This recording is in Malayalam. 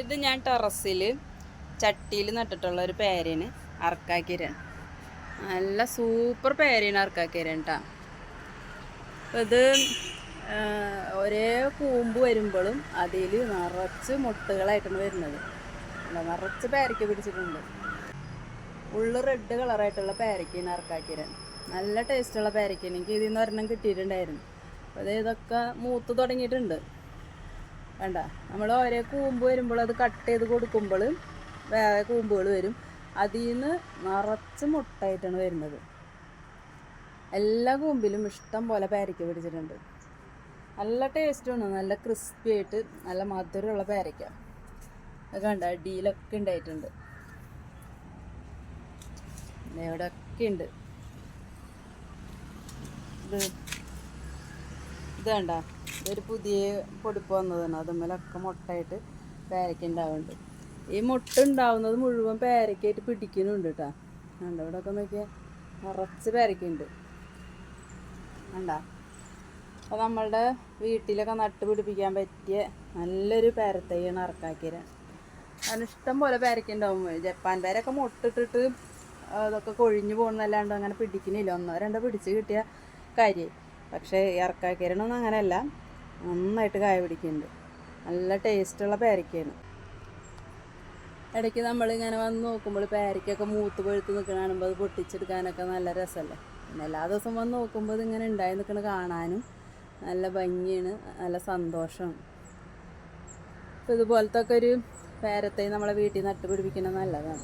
ഇത് ഞാൻ ടെറസിൽ ചട്ടിയിൽ നട്ടിട്ടുള്ള ഒരു പേരയാണ് അറക്കാക്കീരൻ നല്ല സൂപ്പർ പേരയാണ് അറക്കാക്കീരൻ കേട്ടോ ഇത് ഒരേ കൂമ്പ് വരുമ്പോഴും അതിൽ നിറച്ച് മുട്ടുകളായിട്ടാണ് വരുന്നത്. നിറച്ച് പേരയ്ക്ക് പിടിച്ചിട്ടുണ്ട്. ഉള്ളു റെഡ് കളറായിട്ടുള്ള പേരയ്ക്കാണ് അറക്കാക്കീരൻ നല്ല ടേസ്റ്റുള്ള പേരയ്ക്കാണ്. എനിക്ക് ഇതിൽ നിന്ന് ഒരെണ്ണം കിട്ടിയിട്ടുണ്ടായിരുന്നു. അപ്പോൾ ഇതൊക്കെ മൂത്ത് തുടങ്ങിയിട്ടുണ്ട്. വേണ്ട നമ്മൾ ഓരോ കൂമ്പ് വരുമ്പോൾ അത് കട്ട് ചെയ്ത് കൊടുക്കുമ്പോൾ വേറെ കൂമ്പുകൾ വരും. അതിൽ നിന്ന് നിറച്ച് മുട്ടായിട്ടാണ് വരുന്നത്. എല്ലാ കൂമ്പിലും ഇഷ്ടം പോലെ പേരയ്ക്ക പിടിച്ചിട്ടുണ്ട്. നല്ല ടേസ്റ്റാണ് നല്ല ക്രിസ്പി ആയിട്ട് നല്ല മധുരമുള്ള പേരയ്ക്ക. അത് കണ്ട? അടിയിലൊക്കെ ഉണ്ടായിട്ടുണ്ട്. എവിടെയൊക്കെ ഉണ്ട്. ഇത് ഇത് വേണ്ട ഇതൊരു പുതിയ പൊടിപ്പ് വന്നതാണ്. അതുമ്മലൊക്കെ മുട്ടയിട്ട് പേരയ്ക്ക ഉണ്ടാവുന്നുണ്ട്. ഈ മുട്ട ഉണ്ടാവുന്നത് മുഴുവൻ പേരയ്ക്കായിട്ട് പിടിക്കുന്നുണ്ട് കേട്ടോ കണ്ട? ഇവിടെ ഒക്കെ നോക്കിയാൽ നിറച്ച് പേരയ്ക്കുണ്ട് കണ്ട? അപ്പോൾ നമ്മളുടെ വീട്ടിലൊക്കെ നട്ട് പിടിപ്പിക്കാൻ പറ്റിയ നല്ലൊരു പേരത്തൈയാണ് ഇറക്കാക്കിയത് കാരണം ഇഷ്ടം പോലെ പേരയ്ക്കുണ്ടാവും ജപ്പാൻ പേരൊക്കെ മുട്ടിട്ടിട്ട് അതൊക്കെ കൊഴിഞ്ഞു പോകുന്നല്ലാണ്ട് അങ്ങനെ പിടിക്കുന്നില്ല ഒന്നോ രണ്ടോ പിടിച്ച് കിട്ടിയ കാര്യം. പക്ഷേ ഇറക്കാക്കീരനൊന്നും അങ്ങനെയല്ല. നന്നായിട്ട് കായ പിടിക്കുന്നുണ്ട്. നല്ല ടേസ്റ്റുള്ള പേരക്കയാണ്. ഇടയ്ക്ക് നമ്മളിങ്ങനെ വന്ന് നോക്കുമ്പോൾ പേരയ്ക്കൊക്കെ മൂത്ത് പഴുത്ത് നിൽക്കണ കാണുമ്പോൾ അത് പൊട്ടിച്ചെടുക്കാനൊക്കെ നല്ല രസമല്ലേ? പിന്നെ എല്ലാ ദിവസവും വന്ന് നോക്കുമ്പോൾ ഇതിങ്ങനെ ഉണ്ടായി നിൽക്കണ കാണാനും നല്ല ഭംഗിയാണ് നല്ല സന്തോഷമാണ്. അപ്പോൾ ഇതുപോലത്തെ ഒക്കെ ഒരു പേരത്തെ നമ്മളെ വീട്ടിൽ നട്ട് പിടിപ്പിക്കുന്നത് നല്ലതാണ്.